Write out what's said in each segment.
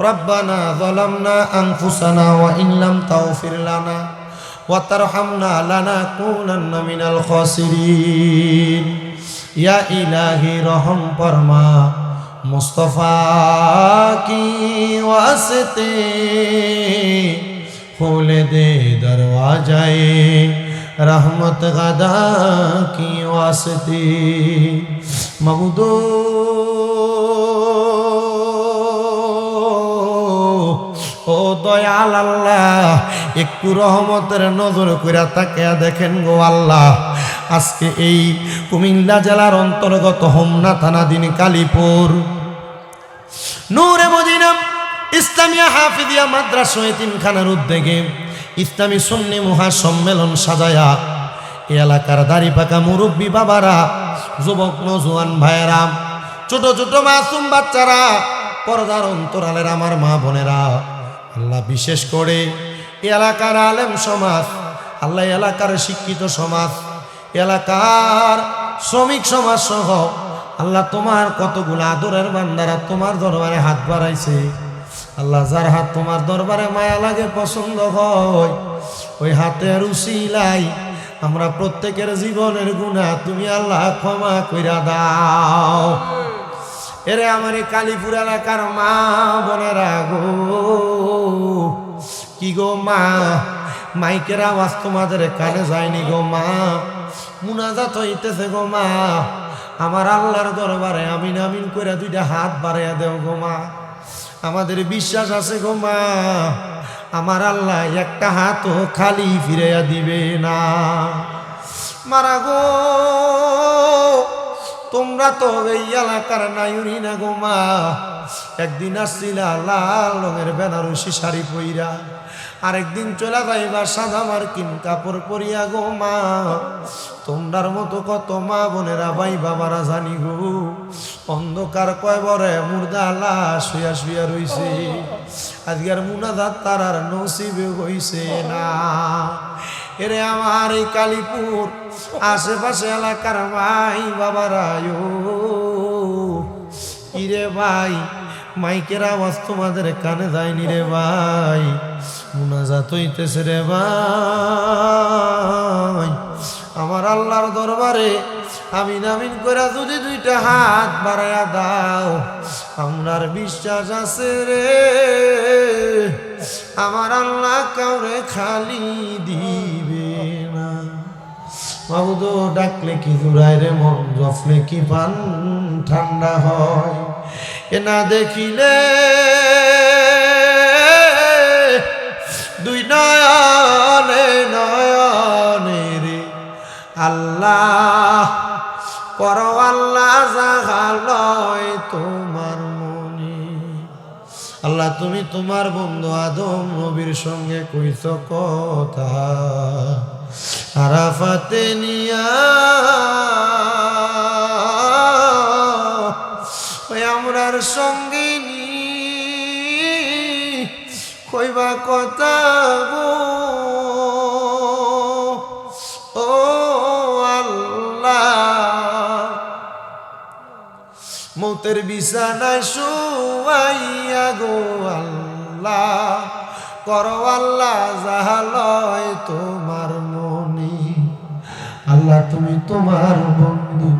ربنا ظلمنا أنفسنا وإن لم تغفر لنا وترحمنا لنكونن من الخاسرين يا إلهي رحم فرما مصطفیٰ کی واسطے کھول دے دروازے رحمت غدا کی واسطے مغدور ও দয়াল আল্লাহ, একটু রহমতের নজর কইরা তাকে দেখেন গো আল্লাহ। আজকে এই কুমিল্লা জেলার অন্তর্গত হোমনা থানাধীন কালীপুর। নূরে মদিনা ইসলামিয়া হাফিদিয়া মাদ্রাসা এতিমখানার উদ্যোগে ইসলামী সুন্নি মহাসম্মেলন সাজায়া এলাকার দাড়ি পাকা মুরব্বী বাবারা, যুবক নজওয়ান ভাইয়েরা, ছোট ছোট মাসুম বাচ্চারা, পর্দার অন্তরালের আমার মা বোনেরা আল্লাহ বিশেষ করে এলাকার আলেম সমাজ, আল্লাহ এলাকার শিক্ষিত সমাজ, এলাকার শ্রমিক সমাজ সহ আল্লাহ তোমার কতগুলো আদরের বান্দারা তোমার দরবারে হাত বাড়াইছে। আল্লাহ যার হাত তোমার দরবারে মায়া লাগে, পছন্দ হয়, ওই হাতের উসিলাই আমরা প্রত্যেকের জীবনের গুণা তুমি আল্লাহ ক্ষমা কইরা দাও। এরে আমার এই কালীপুর এলাকার মা বোনেরা গো। কি গো মা? মাইকের আওয়াজ তোমাদের কানে যায়নি গো মা। মুনাজাত হইতেছে গো মা। আমার আল্লাহর দরবারে আমিন আমিন করে দুইটা হাত বাড়াইয়া দেও গো মা। আমাদের বিশ্বাস আছে গো মা। আমার আল্লাহ একটা হাতও খালি ফিরাইয়া দিবে না। মারা গো। একদিন আসছিলা লাল রঙের বেনারসি শাড়ি পইরা, আরেকদিন চলে যাইবা সাদা মার্কিন কাপড় পরিয়া গো মা। তোমরার মতো কত মা বোনেরা ভাই বাবারা জানি গো। অন্ধকার কয় বরে মুর্দা লাশ শুয়া শুয়া রইছে। আজকের মুনাদার তারার নসিবে হইছে না। এরে আমার এই কালীপুর, আশেপাশে এলাকার ভাই বাবারা ইরে ভাই, মাইকের আওয়াজ তোমাদের কানে যায়নি রে ভাই। মুনাজাত হইতেছে রে ভাই। আমার আল্লাহর দরবারে আমিন আমিন করে যদি দুইটা হাত বাড়াইয়া দাও আমরার বিশ্বাস আছে রে? আমার আল্লাহ কাউরে খালি না মাবুদ ডাকলে কি জুড়ায় রে মন জফলে কি পান, ঠান্ডা হয়। এ না দেখিলে দুই নয়নে নয়নে রে। আল্লাহ পর আল্লাহ জাগালয় তোমার মনে। আল্লাহ, তুমি তোমার বন্ধু আদম নবীর সঙ্গে কইছ কথা। আরাফাতে নিয়া ওই আমরার সঙ্গে নি কইবা কথা গো। ও আল্লাহ। মৌতের বিছানায় শুয়াইয়া গো আল্লাহ। করো আল্লাহ জাহালয় তোমার মনি। আল্লাহ, তুমি তোমার বন্ধু।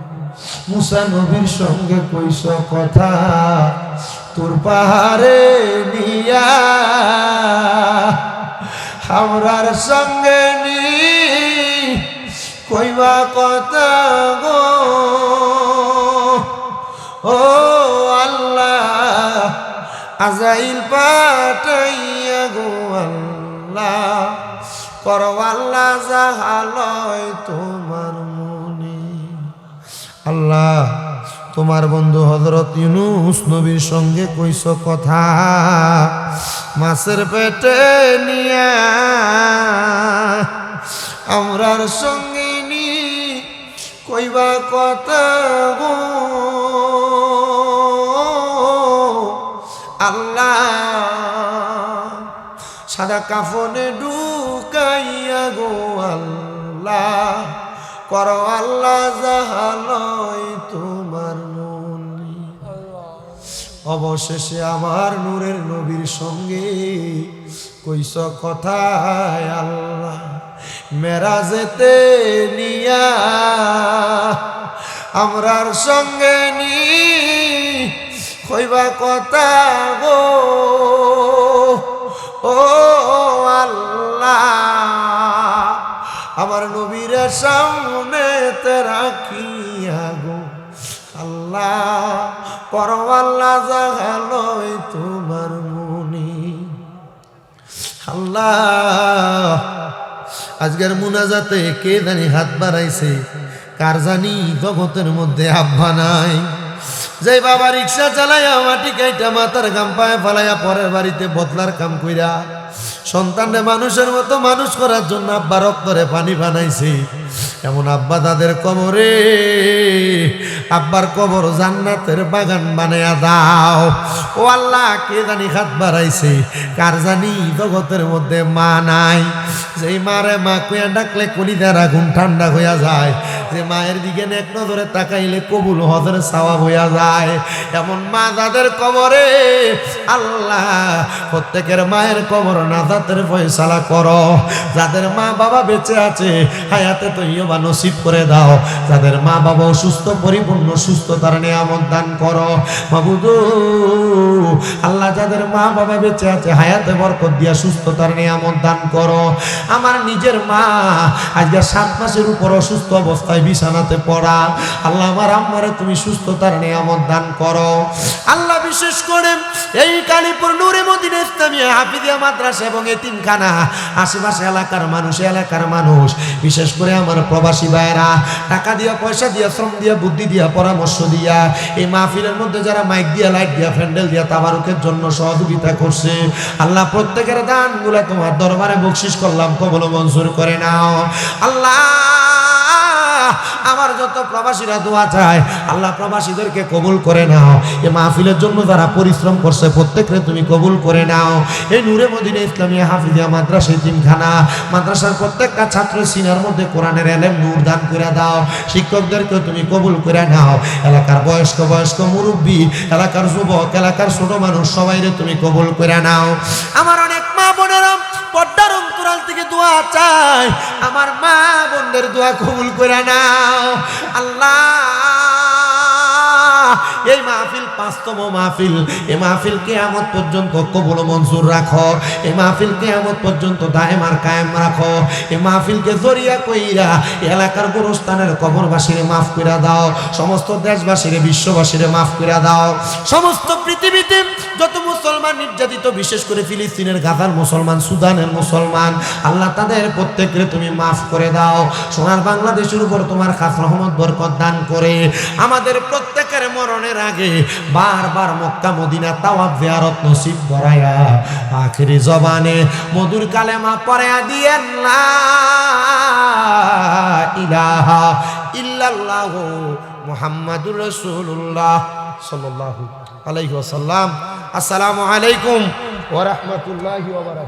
মুসা নবীর সঙ্গে কইস কথা, তোর পাহাড়ে নিয়া আমরার সঙ্গে নি, কইবা কথা গো। ও আল্লাহ, আজাইল পাঠাইয়া গো আল্লাহ। তোমার মনে। আল্লাহ, তোমার বন্ধু হজরত ইউনুস নবীর সঙ্গে কইস কথা, মাছের পেটে নিয়া আমরার সঙ্গে নি কইবা কথা গো। আল্লাহ, সাদা কাফনে ঢুকাইয়া গো আল্লাহ, কর আল্লাহ জাহালয় তোমার মনি। অবশেষে আমার নূরের নবীর সঙ্গে কইস কথায় আল্লাহ, মেরাজেতে নিয়া আমরার সঙ্গে নি, কইবা কথা গো। ও আমার নবীর সামনে তে রাখিয়া গো আল্লাহ পরওয়াল্লা জাগালই তোমার মনি। আল্লাহ, আজকের মুনাজাতে কে জানি হাত বাড়াইছে, কার জানি জগতের মধ্যে আব্বা নাই। যে বাবা রিক্সা চালাইয়া মাটি কাইটা মাথার গাম পায়ে ফালাইয়া পরের বাড়িতে বদলার কাম কইরা সন্তানরে মানুষের মতো মানুষ করার জন্য আব্বা রক্তরে পানি বানাইছি। এমন আব্বা তাদের কবরে। আব্বার কবর জান্নাতের বাগান বানায়া দাও। ও আল্লাহ, কে জানি হাত বাড়াইছে? কার জানি জগতের মধ্যে মা নাই। যেই মারে মা কুয়া ডাকলে কলিদার আগুন ঠান্ডা হইয়া যায়। যে মায়ের দিকে এক নজরে তাকাইলে কবুল হজরে সাওয়া হইয়া যায়। এমন মা যাদের কবরে আল্লাহ, প্রত্যেকের মায়ের কবর নাজাতের ফয়সালা করো। যাদের মা বাবা বেঁচে আছে, হায়াতে তো ইয়বা নসিব করে দাও। যাদের মা বাবা অসুস্থ, পরিপূর্ণ, সুস্থতার নিয়ামত দান করো। মাবুদু, আল্লাহ যাদের মা বাবা বেঁচে আছে, হায়াতে বরকত দিয়া সুস্থতার নিয়ামত দান করো। আমার নিজের মা আজকে সাত মাসের উপর অসুস্থ অবস্থায় বিছানাতে পড়া। আল্লাহ আমার আম্মারে তুমি সুস্থতার নিয়ামত দান করো। আল্লাহ বিশেষ করে এই কালীপুর নূরে মদিনা ইসলামিয়া হাফিদিয়া মাদ্রাসা এবং এতিমখানা আশেপাশে এলাকার মানুষ এলাকার মানুষ, বিশেষ করে আমার প্রবাসী ভাইয়েরা, টাকা দিয়া, পয়সা দিয়া, শ্রম দিয়া, বুদ্ধি দিয়া, পরামর্শ দিয়া, এই মাহফিলের মধ্যে যারা মাইক দিয়া, লাইট দিয়া প্যান্ডেল দিয়া তাবারুকের জন্য সহযোগিতা করছে। আল্লাহ প্রত্যেকের দানগুলা তোমার দরবারে বকশিস করলাম। কবল মঞ্জুর করে নাও। আল্লাহ, আমার যত প্রবাসীরা দোয়া চায়, আল্লাহ প্রবাসীদেরকে কবুল করে নাও। এ মাহফিলের জন্য যারা পরিশ্রম করছে প্রত্যেকরে তুমি কবুল করে নাও। এই নূরে মদিনা ইসলামিয়া হাফিজিয়া মাদ্রাসা তিনখানা, মাদ্রাসার প্রত্যেকটা ছাত্র সিনার মধ্যে কোরআনের এলেম নূর দান করে দাও। শিক্ষকদেরকে তুমি কবুল করে নাও। এলাকার বয়স্ক বয়স্ক মুরব্বী, এলাকার যুবক, এলাকার ছোট মানুষ, সবাইরে তুমি কবুল করে নাও। আমার অনেক চাই। আমার মা বোনদের দোয়া কবুল করে নাও। আল্লাহ এই মাহফিল পাঁচতম মাহফিল। এই মাহফিল কেয়ামত পর্যন্ত কবুল মঞ্জুর রাখো। এই মাহফিল কেয়ামত পর্যন্ত দায়মার কায়েম রাখো। এই মাহফিলকে জরিয়া কইরা এলাকার গোরস্থানের কবরবাসীরে মাফ করে দাও। সমস্ত দেশবাসীরে, বিশ্ববাসীরে মাফ করে দাও। সমস্ত পৃথিবীতে যত মুসলমান নির্যাতিত, বিশেষ করে ফিলিস্তিনের, গাজার মুসলমান, সুদানের মুসলমান, আল্লাহ তাদের প্রত্যেককে তুমি মাফ করে দাও। সোনার বাংলাদেশের উপর তোমার খাস রহমত, বরকত দান করে আমাদের প্রত্যেকের মরণের আগে বারবার মক্কা, মদিনা তাওয়াব জিয়ারত নসিব করায়া আখেরি জবানে মধুর কালেমা পড়ায়া দিয়েন, লা ইলাহা ইল্লাল্লাহু মুহাম্মাদুর রাসূলুল্লাহ সাল্লাল্লাহু আলাইহি ওয়াসাল্লাম। আসসালামু আলাইকুম ওয়া রাহমাতুল্লাহি ওয়া বারাকাতুহু।